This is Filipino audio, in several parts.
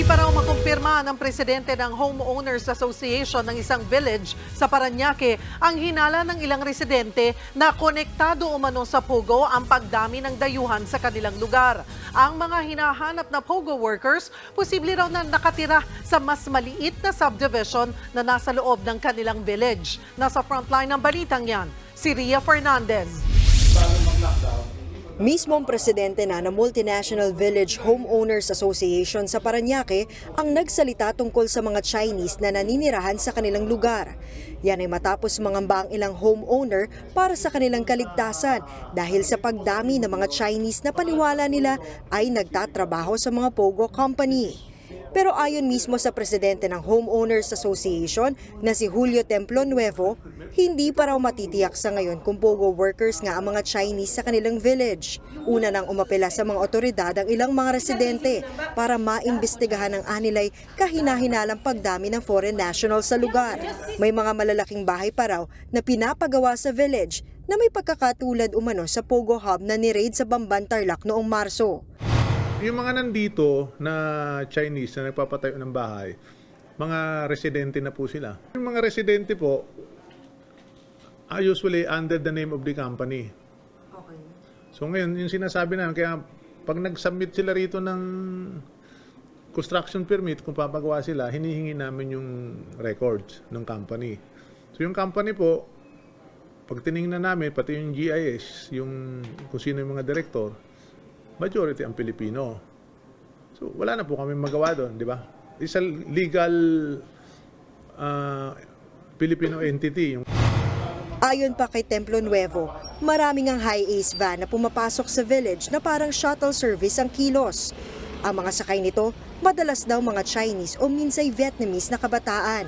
Hindi pa raw makumpirma ng presidente ng Homeowners Association ng isang village sa Paranaque ang hinala ng ilang residente na konektado umano sa Pogo ang pagdami ng dayuhan sa kanilang lugar. Ang mga hinahanap na Pogo workers, posible raw na nakatira sa mas maliit na subdivision na nasa loob ng kanilang village. Nasa frontline ng balitang yan, si Ria Fernandez. Mismong presidente na ng Multinational Village Homeowners Association sa Paranaque ang nagsalita tungkol sa mga Chinese na naninirahan sa kanilang lugar. Yan ay matapos mangamba ang ilang homeowner para sa kanilang kaligtasan dahil sa pagdami ng mga Chinese na paniwala nila ay nagtatrabaho sa mga Pogo Company. Pero ayon mismo sa presidente ng Homeowners Association na si Julio Templo Nuevo, hindi pa raw matitiyak sa ngayon kung pogo workers nga ang mga Chinese sa kanilang village. Una nang umapela sa mga otoridad ang ilang mga residente para maimbestigahan ang anilay kahinahinalang pagdami ng foreign nationals sa lugar. May mga malalaking bahay pa raw na pinapagawa sa village na may pagkakatulad umano sa Pogo Hub na ni-raid sa Bamban Tarlac noong Marso. Yung mga nandito na Chinese na nagpapatayo ng bahay, mga residente na po sila. Yung mga residente po, are usually under the name of the company. So ngayon, yung sinasabi namin, kaya pag nag-submit sila rito ng construction permit, kung papagawa sila, hinihingi namin yung records ng company. So yung company po, pag tiningnan namin, pati yung GIS, yung kung sino yung mga director, majority ang Pilipino. So wala na po kami magawa doon, di ba? It's a legal uh, Filipino entity. Yung Ayon pa kay Templo Nuevo, maraming ang high-ace van na pumapasok sa village na parang shuttle service ang kilos. Ang mga sakay nito, madalas daw mga Chinese o minsay Vietnamese na kabataan.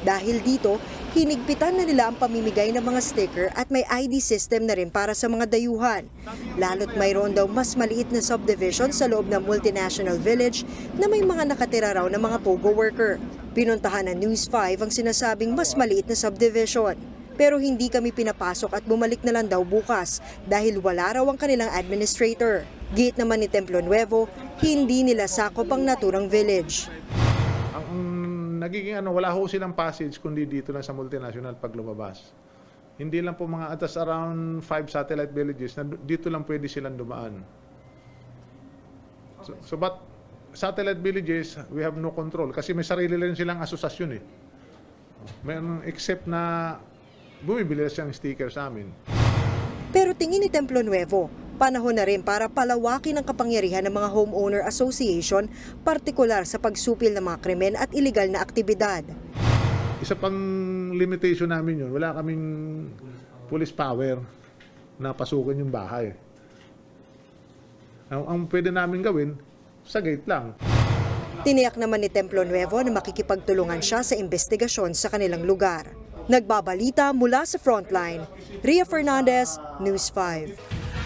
Dahil dito, hinigpitan na nila ang pamimigay ng mga sticker at may ID system na rin para sa mga dayuhan. Lalo't mayroon daw mas maliit na subdivision sa loob ng multinational village na may mga nakatira raw ng mga pogo worker. Pinuntahan ng News 5 ang sinasabing mas maliit na subdivision. Pero hindi kami pinapasok at bumalik na lang daw bukas dahil wala raw ang kanilang administrator. Gate naman ni Templo Nuevo, hindi nila sakop ang naturang village. Nagiging ano, wala ho silang passage kundi dito lang sa multinational pag lumabas. Hindi lang po mga atas around five satellite villages na dito lang pwede silang dumaan. So, so but satellite villages, we have no control kasi may sarili rin silang asosasyon eh. Meron except na bumibili siyang sticker sa amin. Pero tingin ni Templo Nuevo, panahon na rin para palawakin ang kapangyarihan ng mga homeowner association, partikular sa pagsupil ng mga krimen at iligal na aktibidad. Isa pang limitation namin yun, wala kaming police power na pasukin yung bahay. Ang, ang pwede namin gawin, sa gate lang. Tiniyak naman ni Templo Nuevo na makikipagtulungan siya sa investigasyon sa kanilang lugar. Nagbabalita mula sa Frontline, Ria Fernandez, News 5.